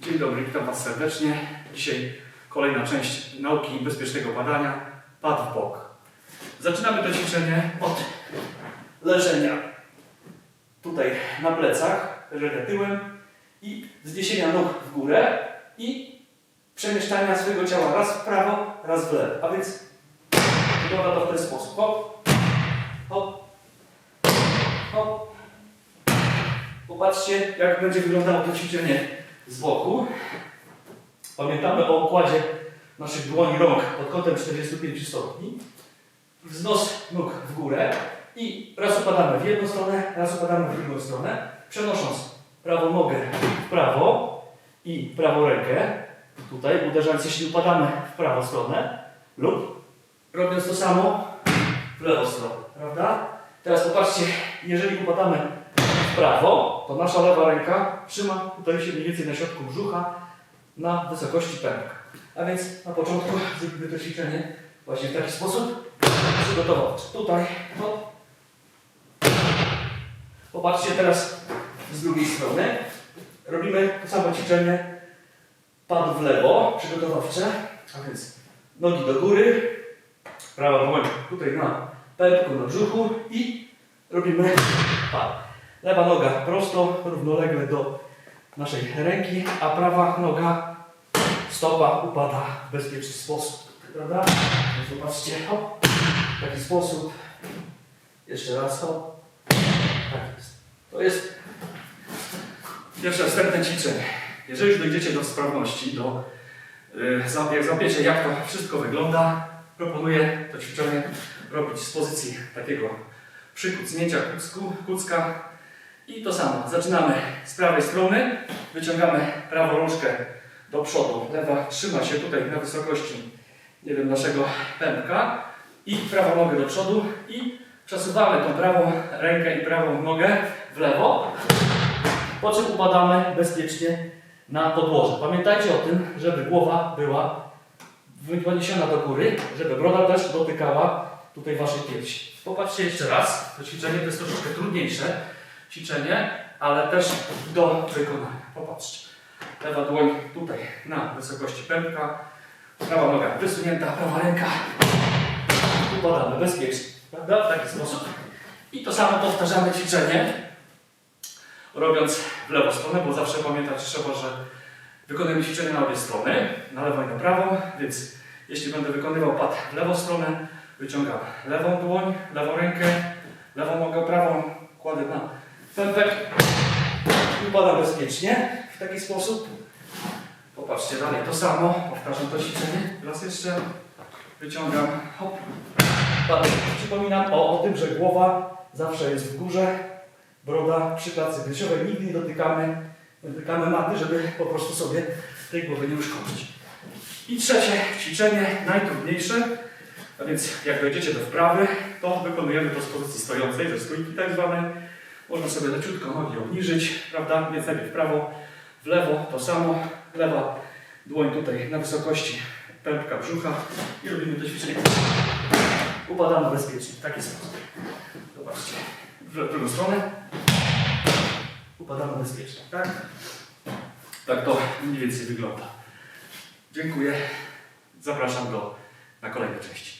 Dzień dobry, witam Was serdecznie. Dzisiaj kolejna część nauki bezpiecznego padania. Pad w bok. Zaczynamy to ćwiczenie od leżenia tutaj na plecach, leżenia tyłem i zniesienia nóg w górę i przemieszczania swojego ciała raz w prawo, raz w lewo. A więc wygląda to w ten sposób. Hop, hop, hop. Popatrzcie, jak będzie wyglądało to ćwiczenie z boku. Pamiętamy o układzie naszych dłoni rąk pod kątem 45 stopni. Wznos nóg w górę i raz upadamy w jedną stronę, raz upadamy w drugą stronę, przenosząc prawą nogę w prawo i prawą rękę tutaj, uderzając jeśli upadamy w prawą stronę lub robiąc to samo w lewą stronę, prawda? Teraz popatrzcie, jeżeli upadamy w prawo, to nasza lewa ręka trzyma tutaj się mniej więcej na środku brzucha na wysokości pępka. A więc na początku zrobimy to ćwiczenie właśnie w taki sposób przygotowawczy. Tutaj, hop. Popatrzcie teraz z drugiej strony. Robimy to samo ćwiczenie pad w lewo, przygotowawcze. A więc nogi do góry, prawa dłoń tutaj na pępku, na brzuchu i robimy pad. Lewa noga prosto, równolegle do naszej ręki, a prawa noga, stopa upada w bezpieczny sposób. Prawda? Więc zobaczcie, hop, w taki sposób. Jeszcze raz, hop. Tak jest. To jest pierwsze wstępne ćwiczenie. Jeżeli już dojdziecie do sprawności, do, y, za- jak jak to wszystko wygląda, proponuję to ćwiczenie robić z pozycji takiego przykucnięcia kucku, kucka i to samo. Zaczynamy. Z prawej strony, wyciągamy prawą rączkę do przodu, lewa trzyma się tutaj na wysokości nie wiem, naszego pępka. I prawą nogę do przodu. I przesuwamy tą prawą rękę i prawą nogę w lewo, po czym upadamy bezpiecznie na podłoże. Pamiętajcie o tym, żeby głowa była wyniesiona do góry, żeby broda też dotykała tutaj waszej piersi. Popatrzcie jeszcze raz, to ćwiczenie to jest troszeczkę trudniejsze ćwiczenie, ale też do wykonania. Popatrzcie. Lewa dłoń tutaj na wysokości pępka, prawa noga wysunięta, prawa ręka. Upadamy bezpiecznie, prawda? W taki sposób. I to samo powtarzamy ćwiczenie, robiąc w lewą stronę, bo zawsze pamiętać trzeba, że wykonujemy ćwiczenie na obie strony, na lewą i na prawą, więc jeśli będę wykonywał pad w lewą stronę, wyciągam lewą dłoń, lewą rękę, lewą nogę prawą, kładę na pępek i upadam bezpiecznie w taki sposób. Popatrzcie dalej, to samo, powtarzam to ćwiczenie, raz jeszcze, wyciągam, hop, padam. Przypominam o, o tym, że głowa zawsze jest w górze, broda przy klatce piersiowej, nigdy nie dotykamy, nie dotykamy maty, żeby po prostu sobie tej głowy nie uszkodzić. I trzecie ćwiczenie, najtrudniejsze, a więc jak dojdziecie do wprawy, to wykonujemy to z pozycji stojącej, ze stójki tak zwanej. Można sobie leciutko nogi obniżyć, prawda? Więc najpierw w prawo, w lewo, to samo. Lewa dłoń tutaj na wysokości pępka brzucha i robimy to ćwiczenie. Upadamy bezpiecznie, w taki sposób. Zobaczcie, w w drugą stronę. Upadamy bezpiecznie, tak? Tak to mniej więcej wygląda. Dziękuję. Zapraszam do, na kolejne części.